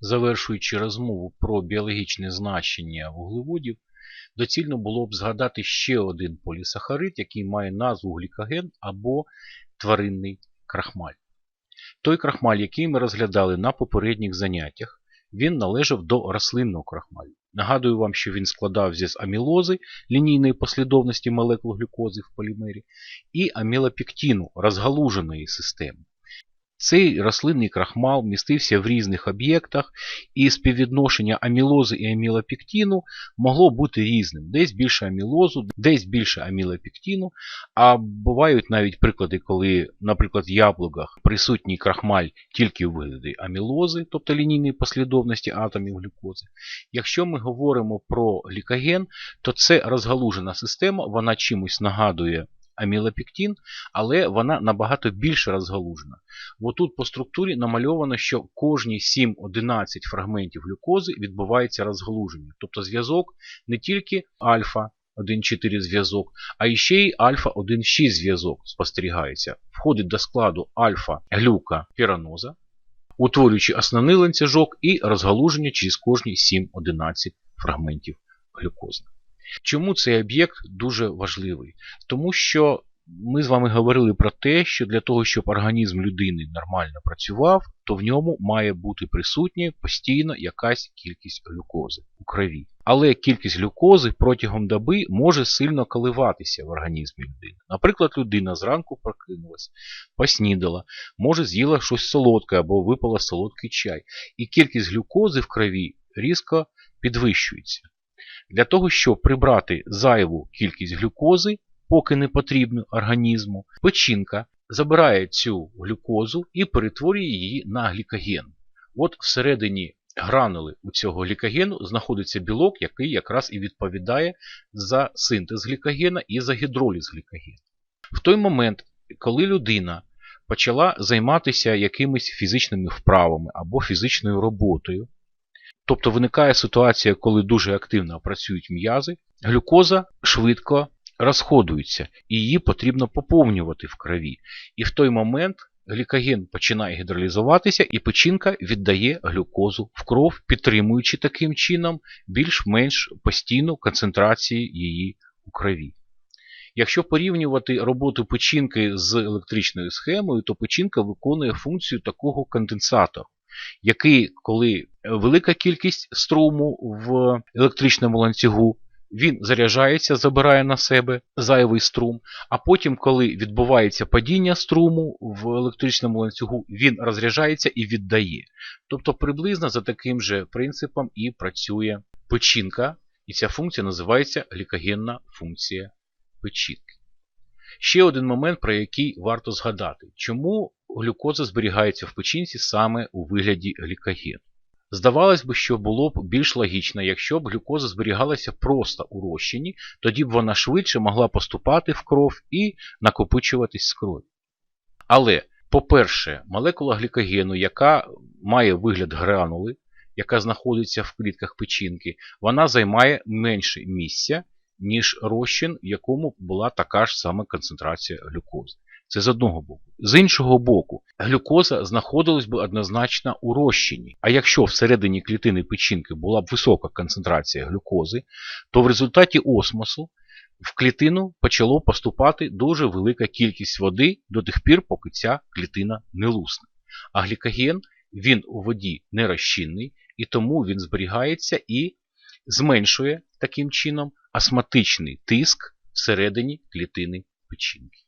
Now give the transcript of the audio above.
Завершуючи розмову про біологічне значення вуглеводів, доцільно було б згадати ще один полісахарид, який має назву глікоген або тваринний крахмаль. Той крахмаль, який ми розглядали на попередніх заняттях, він належав до рослинного крахмалю. Нагадую вам, що він складався з амілози лінійної послідовності молекул глюкози в полімері і амілопектину розгалуженої системи. Цей рослинний крахмал містився в різних об'єктах, і співвідношення амілози і амілопектину могло бути різним. Десь більше амілозу, десь більше амілопектину. А бувають навіть приклади, коли, наприклад, в яблуках присутній крахмаль тільки у вигляді амілози, тобто лінійної послідовності атомів глюкози. Якщо ми говоримо про глікоген, то це розгалужена система, вона чимось нагадує амілопектин, але вона набагато більше розгалужена. Бо тут по структурі намальовано, що кожні 7-11 фрагментів глюкози відбувається розгалуження. Тобто зв'язок не тільки альфа 1,4 зв'язок, а іще й альфа-1,6 зв'язок спостерігається. Входить до складу альфа-глюка-піраноза, утворюючи основний ланцюжок і розгалуження через кожні 7-11 фрагментів глюкози. Чому цей об'єкт дуже важливий? Тому що ми з вами говорили про те, що для того, щоб організм людини нормально працював, то в ньому має бути присутня постійно якась кількість глюкози у крові. Але кількість глюкози протягом доби може сильно коливатися в організмі людини. Наприклад, людина зранку прокинулась, поснідала, може з'їла щось солодке або випила солодкий чай. І кількість глюкози в крові різко підвищується. Для того, щоб прибрати зайву кількість глюкози, поки не потрібно організму, печінка забирає цю глюкозу і перетворює її на глікоген. От всередині гранули у цього глікогену знаходиться білок, який якраз і відповідає за синтез глікогена і за гідроліз глікогена. В той момент, коли людина почала займатися якимись фізичними вправами або фізичною роботою, Тобто виникає ситуація, коли дуже активно працюють м'язи, глюкоза швидко розходується і її потрібно поповнювати в крові. І в той момент глікоген починає гідролізуватися і печінка віддає глюкозу в кров, підтримуючи таким чином більш-менш постійну концентрацію її у крові. Якщо порівнювати роботу печінки з електричною схемою, то печінка виконує функцію такого конденсатора який, коли велика кількість струму в електричному ланцюгу, він заряджається, забирає на себе зайвий струм, а потім, коли відбувається падіння струму в електричному ланцюгу, він розряджається і віддає. Тобто приблизно за таким же принципом і працює печінка, і ця функція називається глікогенна функція печінки. Ще один момент, про який варто згадати, чому глюкоза зберігається в печінці саме у вигляді глікогену. Здавалось би, що було б більш логічно, якщо б глюкоза зберігалася просто у розчині, тоді б вона швидше могла поступати в кров і накопичуватись з крові. Але, по-перше, молекула глікогену, яка має вигляд гранули, яка знаходиться в клітках печінки, вона займає менше місця, ніж розчин, в якому була така ж сама концентрація глюкози. Це з одного боку. З іншого боку, глюкоза знаходилась би однозначно у розчині. А якщо всередині клітини печінки була б висока концентрація глюкози, то в результаті осмосу в клітину почало поступати дуже велика кількість води до тих пір, поки ця клітина не лусне. А глікоген він у воді не розчинний, і тому він зберігається і зменшує таким чином астматичний тиск всередині клітини печінки.